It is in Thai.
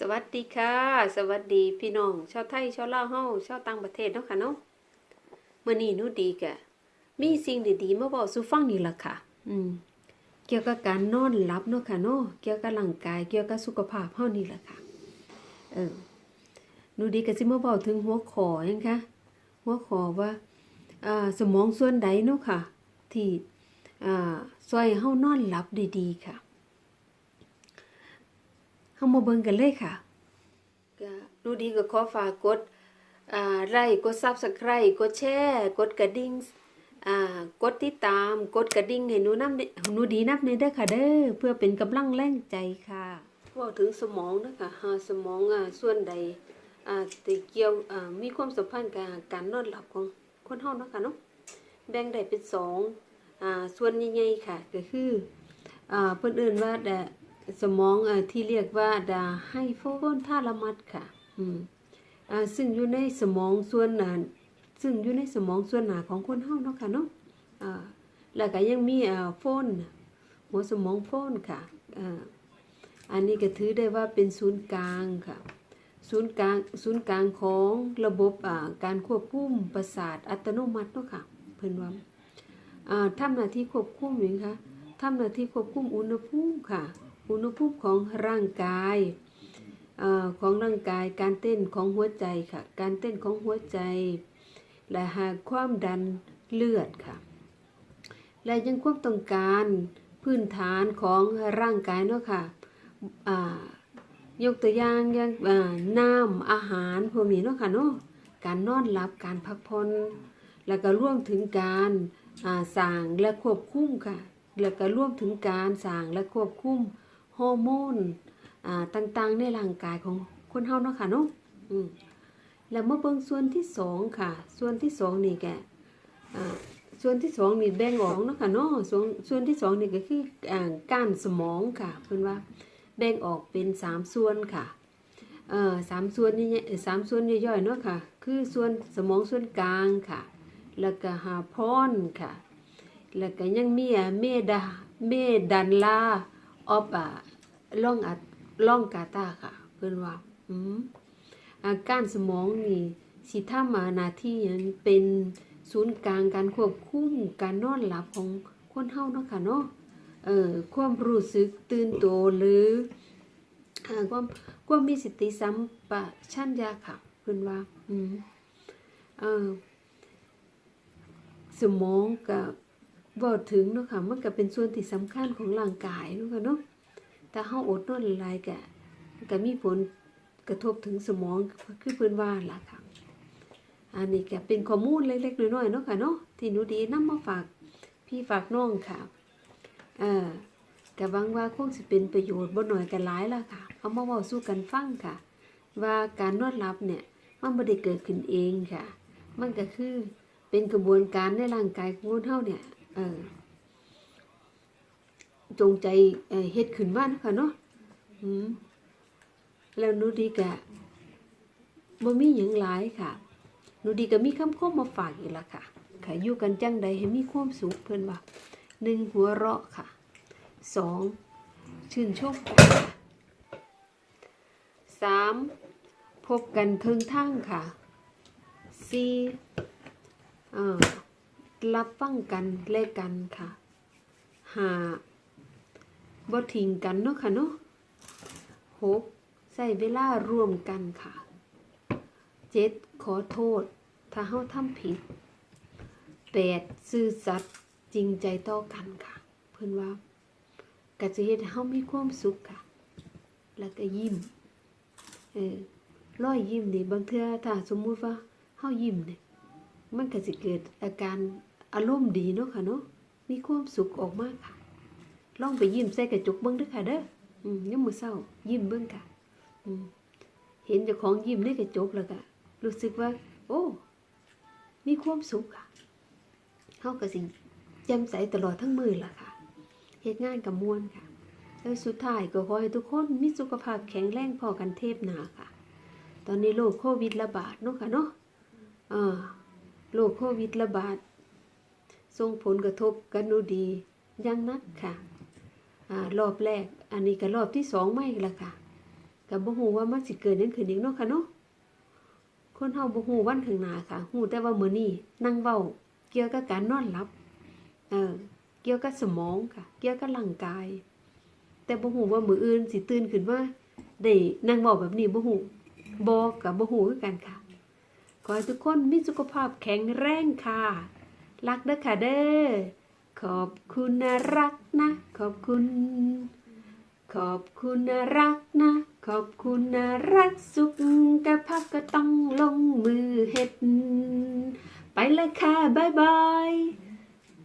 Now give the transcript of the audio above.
สวัสดีค่ะ สวัสดีพี่น้องชาวไทยชาวลาวเฮาชาวต่างประเทศเนาะค่ะเนาะมื้อนี้นูดีกะ มีสิ่งดีๆมาบอกสู่ฟังนี่ล่ะค่ะ อืม เกี่ยวกับการนอนหลับเนาะค่ะเนาะเกี่ยวกับร่างกาย เกี่ยวกับสุขภาพเฮานี่ล่ะค่ะ เออนูดีก็สิมาบอกถึงหัวข้อยังคะหัวข้อว่าอ่าสมองส่วนใดเนาะค่ะ ที่อ่าช่วยเฮานอนหลับดีๆค่ะ เฮามาเบิ่งกันเลยค่ะก็ดูดีก็ขอฝากกดอ่าไลค์กด Subscribe กดแชร์กดกระดิ่งอ่ากดติดตามกดกระดิ่งให้หนูนำหนูดีนับในเด้อค่ะเด้อเพื่อเป็นกำลังแรงใจค่ะเว้าถึงสมองนะคะหาสมองอ่าส่วนใดอ่าที่เกี่ยวอ่ามีความสัมพันธ์กับการนอนหลับของคนเฮาเนาะค่ะเนาะแบ่งได้เป็นสองอ่าส่วนใหญ่ๆค่ะ ก็คืออ่าเพิ่นเอิ้นว่าดะ สมองอที่เรียกว่าดาไฮโฟนทาลามัสค่ะอืมอซึ่งอยู่ในสมองส่วนหนาซึ่งอยู่ในสมองส่วนหนาของคนเฮาเนาะค่ะเนาะอ่าแล้วก็ยังมีอ่าโฟนหัวสมองโฟนค่ะอ่าอันนี้ก็ถือได้ว่าเป็นศูนย์กลางค่ะศูนย์กลางศูนย์กลางของระบบอ่าการควบคุมประสาทอัตโนมัติเนาะค่ะเพิ่นว่าอ่าทำหน้าที่ควบคุมหยังคะทำหน้าที่ควบคุมอุณหภูมิค่ะ อุณหภูมิของร่างกายอของร่างกายการเต้นของหัวใจค่ะ การเต้นของหัวใจ และหากความดันเลือดค่ะ และยังความต้องการพื้นฐานของร่างกายเนาะค่ะอ่ายกตัวอย่างอย่างน้ำอาหารพวกนี้เนาะค่ะเนาะการนอนหลับการพักผ่อนแล้วก็ร่วมถึงการอ่าสร้างและควบคุมค่ะ แล้วก็ร่วมถึงการสร้างและควบคุม ฮอร์โมนต่างๆ ในร่างกายของคนเฮาเนาะค่ะเนาะแล้วเมาเบิ่งส่วนที่สองค่ะ ส่วนที่สองนี่แกส่วนที่สองนี่แบ่งออกเนาะค่ะเนาะส่วนส่วนที่สองนี่ก็คืออก้านสมองค่ะเพิ่อนว่าแบ่งออกเป็นสามส่วนค่ะสามส่วนนี่สามส่วนย่อยๆเนาะค่ะ คือส่วนสมองส่วนกลางค่ะ แล้วก็หาพรค่ะ แล้วก็ยังมีอะเมดาเมดันลา ออฟอะล่องอัดล่องกาตาค่ะ เพิ่นว่าอืมอาการสมองนี่สิทำมาหน้าที่ยังเป็นศูนย์กลางการควบคุมการนอนหลับของคนเฮาเนาะค่ะเนาะเอ่อความรู้สึกตื่นตัวหรืออ่าความความมีสติสัมปชัญญะค่ะเพิ่นว่าอืมเอ่อสมองกับ บ่ถึงเนาะค่ะมันก็เป็นส่วนที่สำคัญของร่างกายเนาะค่ะเนาะถ้าเฮาอดนอนหลายๆก็ก็มีผลกระทบถึงสมองคือเพิ่นว่าล่ะค่ะ อันนี้ก็เป็นข้อมูลเล็กๆน้อยๆเนาะค่ะเนาะที่หนูดีนำมาฝากพี่ฝากน้องค่ะเอ่อก็หวังว่าคงสิเป็นประโยชน์บ่น้อยก็หลายล่ะค่ะเอามาเว้าสู่กันฟังค่ะ ว่าการนอนหลับเนี่ยมันบ่ได้เกิดขึ้นเองค่ะ มันก็คือเป็นกระบวนการในร่างกายของคนเฮาเนี่ย จงใจเฮ็ดขึ้นมานะค่ะเนาะแล้วนูดีกะบ่มีหยังหลายค่ะนูดีก็มีคำคมมาฝากอีกละค่ะ ค่ะอยู่กันจังใดให้มีความสุขเพิ่นว่าหนึ่งหัวเราะค่ะสองชื่นชมค่ะสามพบกันเทิงทางค่ะสี่อ่อ รับฟังกันและกันค่ะหาบ่ทิ้งกันเนาะค่ะเนาะหกใช้เวลาร่วมกันค่ะเจ็ดขอโทษ ถ้าเฮาทำผิดแปดซื่อสัตย์จริงใจต่อกันค่ะ เพิ่อนว่าก็จะเฮ็ดเฮามีความสุขค่ะ แล้วก็ยิ้มเออร้อยยิ้มนี่บางเทื่อถ้าสมมุติว่าเฮายิ้มเนี่ยมันก็สิเกิดอาการ อารมณ์ดีเนาะค่ะเนาะมีความสุขออกมากค่ะ ลองไปยิ้มใส่กระจกเบิ้งด้วยค่ะเด้ออืมยามมื้อเช้า ยิ้มเบิ้งค่ะ อืมเห็นเจ้าของยิ้มในกระจกแล้วก็รู้สึกว่า โอ้มีความสุขค่ะเฮาก็สิแจ่มใสตลอดทั้งมือล่ะค่ะเฮ็ดงานกับมวนค่ะแล้วสุดท้ายก็ขอให้ทุกคนมีสุขภาพแข็งแรงพอกันเทพนาค่ะ ตอนนี้โรคโควิดระบาดเนาะค่ะเนาะอ่าโรคโควิดระบาด ส่งผลกระทบกันดูดีย่างนักค่ะอรอบแรก อันนี้ก็รอบที่สองไม่ละค่ะก็บ่ฮู้ว่ามันสิเกิดหยังขึ้นอีกเนาะค่ะเนาะคนเฮาบ่ฮู้วันข้างหน้าค่ะฮูแต่ว่ามื้อนี้นั่งเว้าเกี่ยวกับการนอนหลับเออเกี่ยวกับสมองค่ะ เกี่ยวกับร่างกาย แต่บ่ฮู้ว่ามื้ออื่นสิตื่นขึ้นมาได้นั่งเว้าแบบนี้บ่ฮู้บ่ก็บ่ฮู้คือกันค่ะขอให้ทุกคนมีสุขภาพแข็งแรงค่ะ รักเด้อค่ะเด้อ ขอบคุณนะรักนะ ขอบคุณ ขอบคุณนะรักนะ ขอบคุณนะรักสุขกะพักก็ต้องลงมือเฮ็ด ไปเลยค่ะบ๊ายบาย